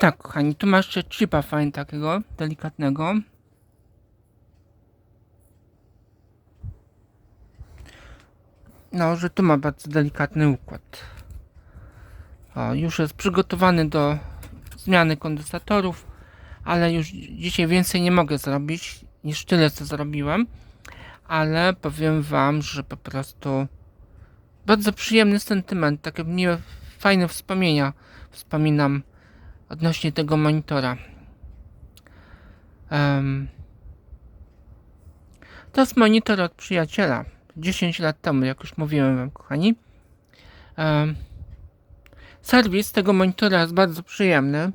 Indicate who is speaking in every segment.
Speaker 1: Tak, kochani, tu masz jeszcze chipa fajnie takiego, delikatnego. No, że tu ma bardzo delikatny układ. O, już jest przygotowany do zmiany kondensatorów, ale już dzisiaj więcej nie mogę zrobić niż tyle, co zrobiłem. Ale powiem Wam, że po prostu bardzo przyjemny sentyment, takie miłe, fajne wspomnienia wspominam odnośnie tego monitora. Em, to jest monitor od przyjaciela. 10 lat temu, jak już mówiłem wam, kochani. Em, serwis tego monitora jest bardzo przyjemny.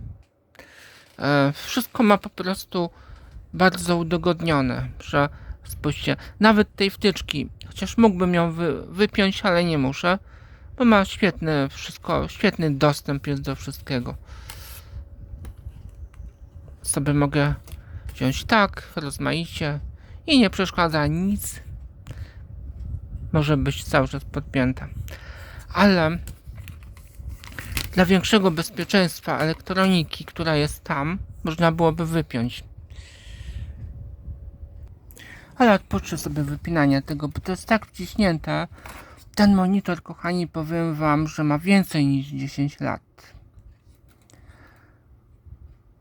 Speaker 1: E, wszystko ma po prostu bardzo udogodnione, że spójrzcie, nawet tej wtyczki, chociaż mógłbym ją wy, wypiąć, ale nie muszę, bo ma świetny, wszystko, świetny dostęp jest do wszystkiego sobie mogę wziąć tak, rozmaicie i nie przeszkadza nic. Może być cały czas podpięta. Ale dla większego bezpieczeństwa elektroniki, która jest tam, można byłoby wypiąć. Ale odpocznę sobie wypinania tego, bo to jest tak wciśnięte. Ten monitor, kochani, powiem Wam, że ma więcej niż 10 lat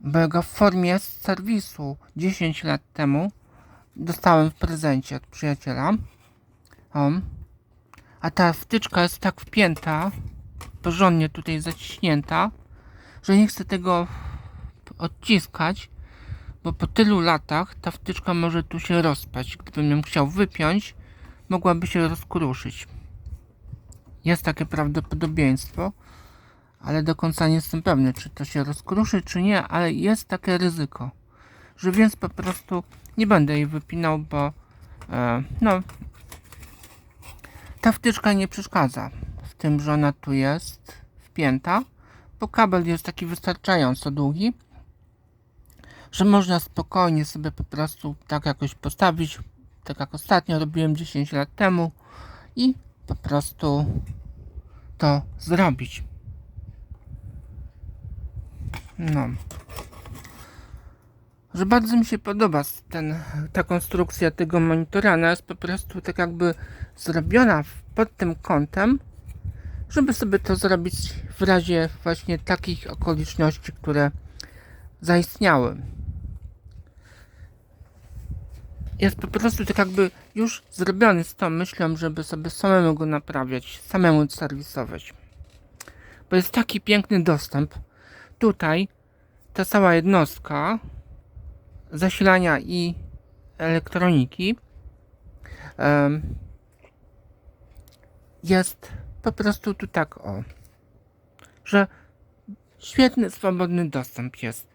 Speaker 1: bo ja go w formie z serwisu 10 lat temu dostałem w prezencie od przyjaciela. O. A ta wtyczka jest tak wpięta, porządnie tutaj zaciśnięta, że nie chcę tego odciskać, bo po tylu latach ta wtyczka może tu się rozpaść. Gdybym ją chciał wypiąć, mogłaby się rozkruszyć. Jest takie prawdopodobieństwo ale do końca nie jestem pewny, czy to się rozkruszy, czy nie, ale jest takie ryzyko, że więc po prostu nie będę jej wypinał, bo e, no ta wtyczka nie przeszkadza w tym, że ona tu jest wpięta, bo kabel jest taki wystarczająco długi, że można spokojnie sobie po prostu tak jakoś postawić, tak jak ostatnio robiłem 10 lat temu i po prostu to zrobić. No. Że bardzo mi się podoba ten, ta konstrukcja tego monitora. Ona jest po prostu tak jakby zrobiona pod tym kątem, żeby sobie to zrobić w razie właśnie takich okoliczności, które zaistniały. Jest po prostu tak jakby już zrobiony z tą myślą, żeby sobie samemu go naprawiać, samemu serwisować. Bo jest taki piękny dostęp tutaj ta cała jednostka zasilania i elektroniki jest po prostu tu tak o, że świetny, swobodny dostęp jest.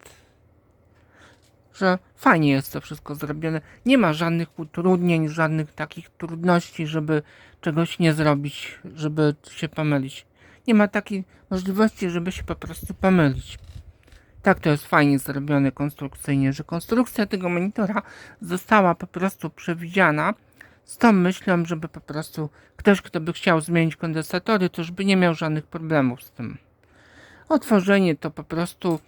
Speaker 1: Że fajnie jest to wszystko zrobione. Nie ma żadnych utrudnień, żadnych takich trudności, żeby czegoś nie zrobić, żeby się pomylić. Nie ma takiej możliwości, żeby się po prostu pomylić. Tak to jest fajnie zrobione konstrukcyjnie, że konstrukcja tego monitora została po prostu przewidziana z tą myślą, żeby po prostu ktoś, kto by chciał zmienić kondensatory, to już by nie miał żadnych problemów z tym. Otworzenie to po prostu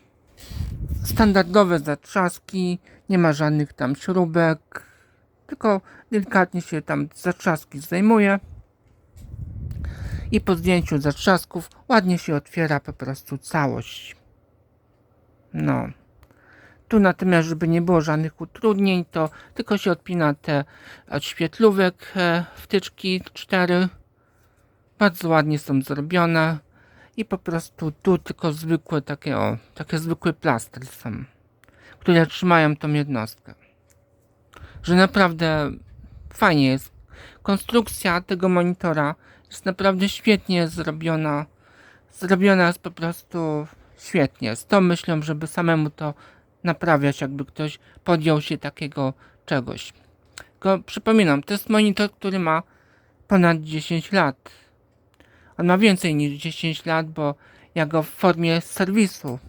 Speaker 1: standardowe zatrzaski, nie ma żadnych tam śrubek, tylko delikatnie się tam zatrzaski zdejmuje i po zdjęciu zatrzasków ładnie się otwiera po prostu całość. No. Tu natomiast, żeby nie było żadnych utrudnień, to tylko się odpina te od świetlówek e, wtyczki 4. Bardzo ładnie są zrobione. I po prostu tu tylko zwykłe takie o, takie zwykłe plastry są, które trzymają tą jednostkę. Że naprawdę fajnie jest. Konstrukcja tego monitora jest naprawdę świetnie zrobiona. Zrobiona jest po prostu świetnie. Z tą myślą, żeby samemu to naprawiać, jakby ktoś podjął się takiego czegoś. Tylko przypominam, to jest monitor, który ma ponad 10 lat. On ma więcej niż 10 lat, bo ja go w formie serwisu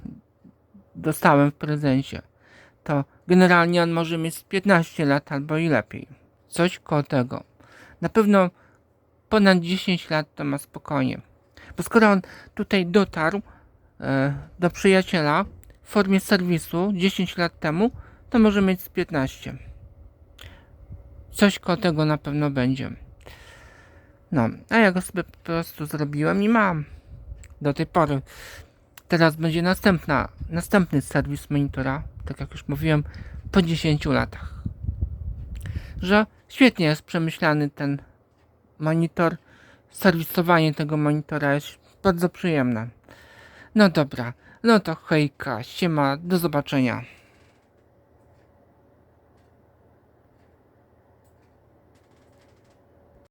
Speaker 1: dostałem w prezencie. To generalnie on może mieć z 15 lat albo i lepiej. Coś koło tego. Na pewno ponad 10 lat to ma spokojnie. Bo skoro on tutaj dotarł, e, do przyjaciela w formie serwisu 10 lat temu, to może mieć z 15. Coś koło tego na pewno będzie. No, a ja go sobie po prostu zrobiłem i mam. Do tej pory. Teraz będzie następna, następny serwis monitora, tak jak już mówiłem, po 10 latach. Że świetnie jest przemyślany ten monitor. Serwisowanie tego monitora jest bardzo przyjemne. No dobra, no to hejka, siema, do zobaczenia.